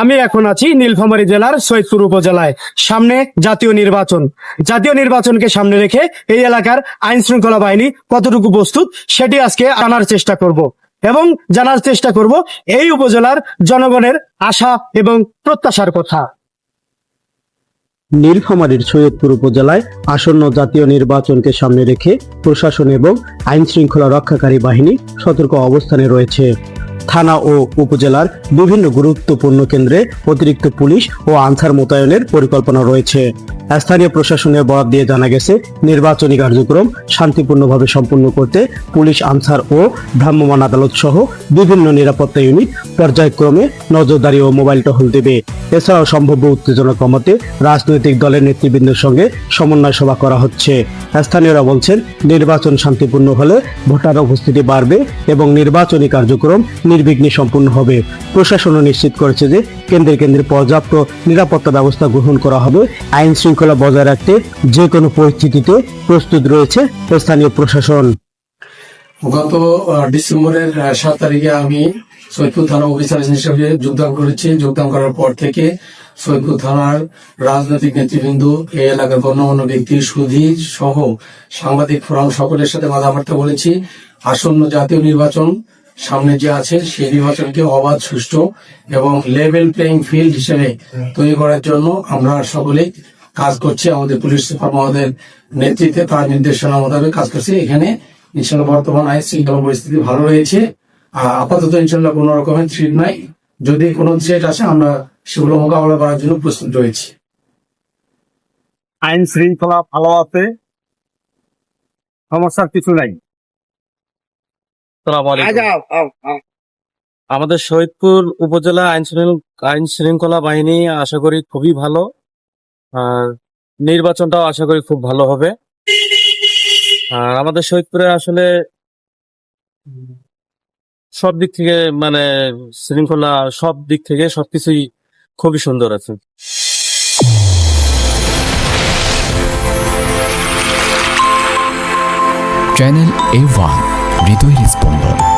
আমি এখন আছি নীলফামারী জেলার সৈয়দপুর উপজেলায়। সামনে জাতীয় নির্বাচন। জাতীয় নির্বাচনকে সামনে রেখে এই এলাকার আইন শৃঙ্খলা বাহিনী কতটুকু প্রস্তুত, সেটি আজকে আনার চেষ্টা করব। এবং জানার চেষ্টা করব এই উপজেলার জনগণের আশা এবং প্রত্যাশার কথা। নীলফামারীর সৈয়দপুর উপজেলায় আসন্ন জাতীয় নির্বাচনকে সামনে রেখে প্রশাসন এবং আইন শৃঙ্খলা রক্ষাকারী বাহিনী সতর্ক অবস্থানে রয়েছে। থানা ও উপজেলার বিভিন্ন গুরুত্বপূর্ণ কেন্দ্রে অতিরিক্ত পুলিশ ও আনসার মোতায়েনের পরিকল্পনা রয়েছে। স্থানীয় প্রশাসনের বরাদ দিয়ে জানা গেছে, নির্বাচনী কার্যক্রম শান্তিপূর্ণভাবে সম্পন্ন করতে পুলিশ আনসার ও ভ্রাম্যমাণ আদালত সহ বিভিন্ন নিরাপত্তা ইউনিট পর্যায়ক্রমে নজরদারি ও মোবাইল টহল দেবে। এছাড়াও সম্ভাব্য উত্তেজনা কমাতে রাজনৈতিক দলের নেতৃবৃন্দের সঙ্গে সমন্বয় সভা করা হচ্ছে। স্থানীয়রা বলছেন, নির্বাচন শান্তিপূর্ণ হলে ভোটার উপস্থিতি বাড়বে এবং নির্বাচনী কার্যক্রম নির্বিঘ্নে সম্পূর্ণ হবে। প্রশাসনও নিশ্চিত করেছে যে কেন্দ্রে কেন্দ্রে পর্যাপ্ত নিরাপত্তা ব্যবস্থা গ্রহণ করা হবে আইন শৃঙ্খলা বজায় রাখতে যে কোনো পরিস্থিতিতে প্রস্তুত রয়েছে স্থানীয় প্রশাসন। গত ডিসেম্বরের সাত তারিখে আমি সৈয়দপুর থানা অফিসার হিসেবে যোগদান করেছি। যোগদান করার পর থেকে সৈয়দপুর থানার রাজনৈতিক নেতৃবৃন্দ, এই এলাকার গণ্যমান্য ব্যক্তি সুধী সহ সাংবাদিক ফোরাম সকলের সাথে কথাবার্তা বলেছি। আসন্ন জাতীয় নির্বাচন সামনে যে আছে, সেই নির্বাচনকে অবাধ, সুষ্ঠু এবং লেভেল প্লেইং ফিল্ড হিসেবে তৈরি করার জন্য আমরা সকলেই কাজ করছে আমাদের পুলিশ সুপার মহোদয়ের নেতৃত্বে তার নির্দেশনা মোতাবেক কাজ করছি। এখানে ইনশাল্লাহ বর্তমান আইন শৃঙ্খলা পরিস্থিতি ভালো রয়েছে। আর আপাতত ইনশাল্লাহ কোনো রকমের থ্রিট নাই। যদি কোনো থ্রেট আসে আমরা সেগুলো মোকাবেলা করার জন্য প্রস্তুত রয়েছি। আইন শৃঙ্খলা ভালো আছে? সমস্যার কিছু নাই। আসসালামু আমাদের শহীদপুর উপজেলা আইন আইন শৃঙ্খলা বাহিনী আশা করি খুবই ভালো। আর নির্বাচনটাও আশা করি খুব ভালো হবে। আর আমাদের শহীদপুরে আসলে সব দিক থেকে মানে শৃঙ্খলা সব দিক থেকে সবকিছুই খুবই সুন্দর আছে। চ্যানেল এ ওয়ান হৃদয়ের স্পন্দন।